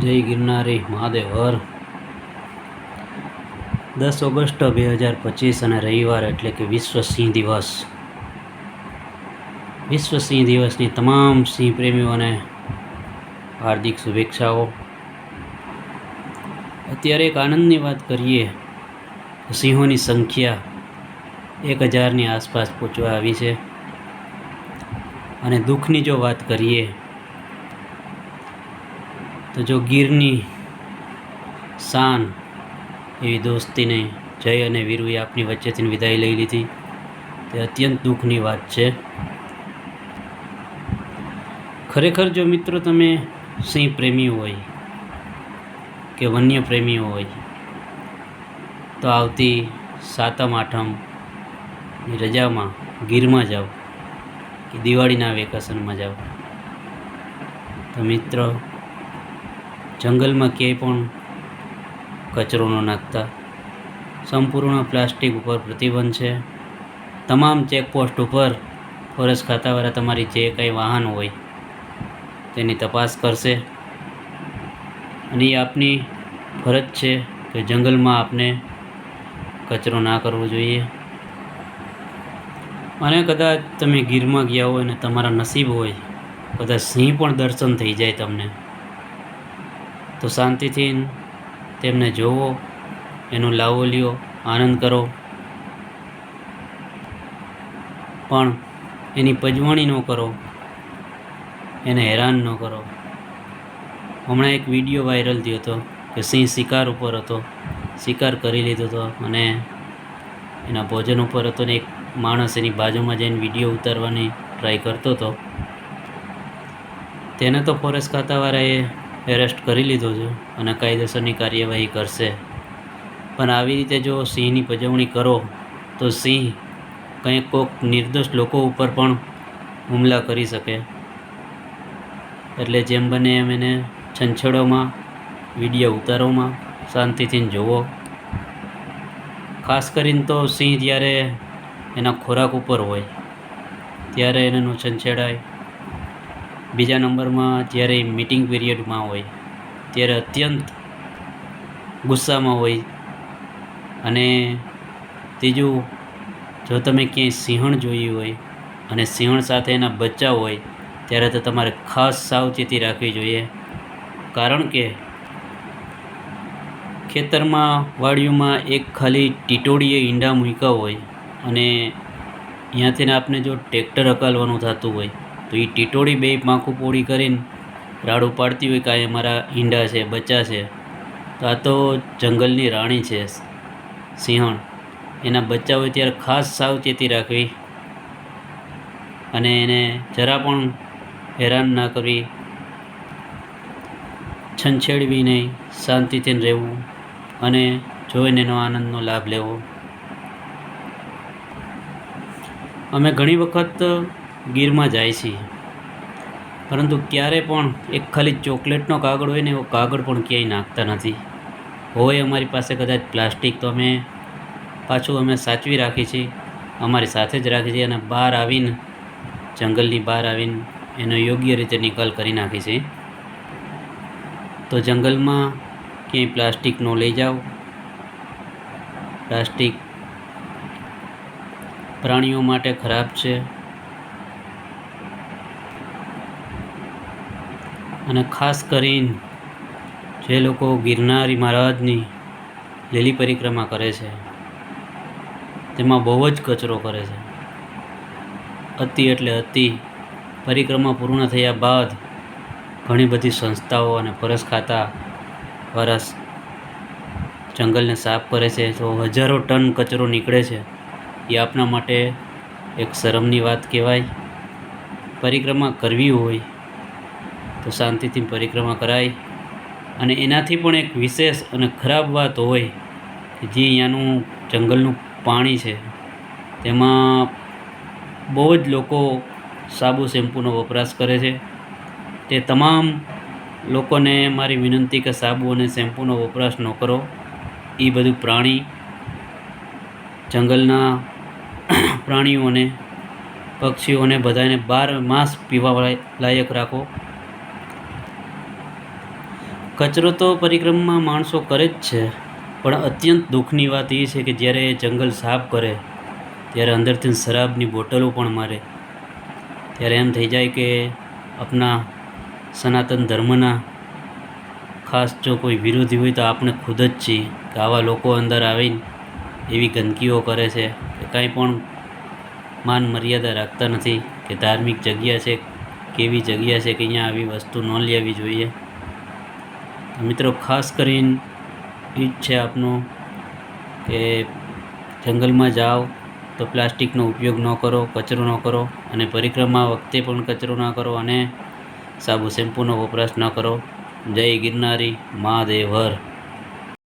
જય ગિરનારી મહાદેવ, હર. દસ ઓગસ્ટ બે હજાર પચીસ અને રવિવાર એટલે કે વિશ્વ સિંહ દિવસ. વિશ્વ સિંહ દિવસની તમામ સિંહ પ્રેમીઓને હાર્દિક શુભેચ્છાઓ. અત્યારે એક આનંદની વાત કરીએ સિંહોની સંખ્યા એક હજારની આસપાસ પહોંચવા આવી છે. અને દુઃખની જો વાત કરીએ તો જો ગીરની શાન એવી દોસ્તીને જય અને વીરુએ આપની વચ્ચેથી વિદાય લઈ લીધી. તે અત્યંત દુઃખની વાત છે. ખરેખર જો મિત્રો તમે સિંહ પ્રેમી હોય કે વન્ય પ્રેમીઓ હોય, તો આવતી સાતમ આઠમની રજામાં ગીરમાં જાઓ કે દિવાળીના વેકેશનમાં જાઓ. તો મિત્રો જંગલમાં ક્યાંય પણ કચરો ન નાખતા. સંપૂર્ણ પ્લાસ્ટિક ઉપર પ્રતિબંધ છે. તમામ ચેકપોસ્ટ ઉપર ફોરેસ્ટ ખાતાવાળા તમારી જે કંઈ વાહન હોય તેની તપાસ કરશે. અને એ આપની ફરજ છે કે જંગલમાં આપને કચરો ના કરવો જોઈએ. અને કદાચ તમે ગીરમાં ગયા હોય અને તમારા નસીબ હોય, કદાચ સિંહ પણ દર્શન થઈ જાય તમને. તો શાંતિથી તેમને જોવો, એનો લાવો લ્યો, આનંદ કરો. પણ એની પજવણી ન કરો, એને હેરાન ન કરો. હમણાં એક વીડિયો વાયરલ થયો હતો કે સિંહ શિકાર ઉપર હતો, શિકાર કરી લીધો હતો અને એના ભોજન ઉપર હતો ને એક માણસ એની બાજુમાં જઈને વીડિયો ઉતારવાની ટ્રાય કરતો હતો. તેને તો ફોરેસ્ટ ખાતાવાળાએ એરેસ્ટ કરી લીધો છે અને કાયદેસરની કાર્યવાહી કરશે. પણ આવી રીતે જો સિંહની પજવણી કરો, તો સિંહ કંઈક કોઈક નિર્દોષ લોકો ઉપર પણ હુમલા કરી શકે. એટલે જેમ બને એમ એને છંછેડોમાં, વીડિયો ઉતારોમાં શાંતિથી જુઓ. ખાસ કરીને તો સિંહ જ્યારે એના ખોરાક ઉપર હોય, ત્યારે એને છંછેડાય બીજા નંબરમાં જ્યારે મીટિંગ પીરિયડમાં હોય, ત્યારે અત્યંત ગુસ્સામાં હોય. અને ત્રીજું, જો તમે ક્યાંય સિંહણ જોયું હોય અને સિંહણ સાથે એના બચ્ચા હોય, ત્યારે તો તમારે ખાસ સાવચેતી રાખવી જોઈએ. કારણ કે ખેતરમાં, વાડીઓમાં એક ખાલી ટીટોડીએ ઈંડા મૂક્યા હોય અને ત્યાંથી આપને જો ટ્રેક્ટર હકાલવાનું થતું હોય તો એ ટીટોળી બે પાંખું પોળી કરીને રાડું પાડતી હોય કાંઈ અમારા ઈંડા છે, બચ્ચા છે, તો આ તો જંગલની રાણી છે, સિંહણ. એના બચ્ચા હોય ત્યારે ખાસ સાવચેતી રાખવી અને એને જરા પણ હેરાન ના કરવી, છંછેડવી નહીં, શાંતિથી રહેવું અને જોઈને એનો આનંદનો લાભ લેવો. અમે ઘણી વખત ગીરમાં જાય છે. પરંતુ ક્યારે પણ એક ખાલી ચોકલેટનો કાગળ હોય ને એવો કાગળ પણ ક્યાંય નાખતા નથી. હોય અમારી પાસે કદાચ પ્લાસ્ટિક તો અમે પાછું અમે સાચવી રાખી છીએ અમારી સાથે જ રાખી છીએ અને બહાર આવીને, જંગલની બહાર આવીને એનો યોગ્ય રીતે નિકાલ કરી નાખી છે. તો જંગલમાં ક્યાંય પ્લાસ્ટિક ન લઈ જાઓ. પ્લાસ્ટિક પ્રાણીઓ માટે ખરાબ છે. અને ખાસ કરીને જે લોકો ગિરનારી મહારાજની લીલી પરિક્રમા કરે છે, તેમાં બહુ જ કચરો કરે છે. અતિ એટલે અતિ પરિક્રમા પૂર્ણ થયા બાદ ઘણી બધી સંસ્થાઓ અને પરસ ખાતા વરસ જંગલને સાફ કરે છે. તો હજારો ટન કચરો નીકળે છે, એ આપણા માટે એક શરમની વાત કહેવાય. પરિક્રમા કરવી હોય તો શાંતિથી પરિક્રમા કરાય. અને એનાથી પણ એક વિશેષ અને ખરાબ વાત હોય કે જે અહીંયાનું જંગલનું પાણી છે, તેમાં બહુ જ લોકો સાબુ શેમ્પૂનો વપરાશ કરે છે. તે તમામ લોકોને મારી વિનંતી કે સાબુ અને શેમ્પૂનો વપરાશ ન કરો. એ બધું પ્રાણી, જંગલના પ્રાણીઓને, પક્ષીઓને બધાને બાર માસ પીવા લાયક રાખો. કચરો તો પરિક્રમામાં માણસો કરે જ છે, પણ અત્યંત દુઃખની વાત એ છે કે જ્યારે એ જંગલ સાફ કરે, ત્યારે અંદરથી શરાબની બોટલો પણ મારે. ત્યારે એમ થઈ જાય કે આપણા સનાતન ધર્મના ખાસ જો કોઈ વિરોધી હોય તો આપણે ખુદ જ છીએ, કે આવા લોકો અંદર આવીને એવી ગંદકીઓ કરે છે કે કાંઈ પણ માન મર્યાદા રાખતા નથી કે ધાર્મિક જગ્યા છે કેવી જગ્યા છે કે અહીંયા આવી વસ્તુ ન લેવી જોઈએ. મિત્રો ખાસ કરીને એ જ છે આપનું કે જંગલમાં જાઓ તો પ્લાસ્ટિકનો ઉપયોગ ન કરો, કચરો ન કરો અને પરિક્રમા વખતે પણ કચરો ન કરો અને સાબુ, શેમ્પૂનો વપરાશ ન કરો. જય ગિરનારી મહાદેવ હર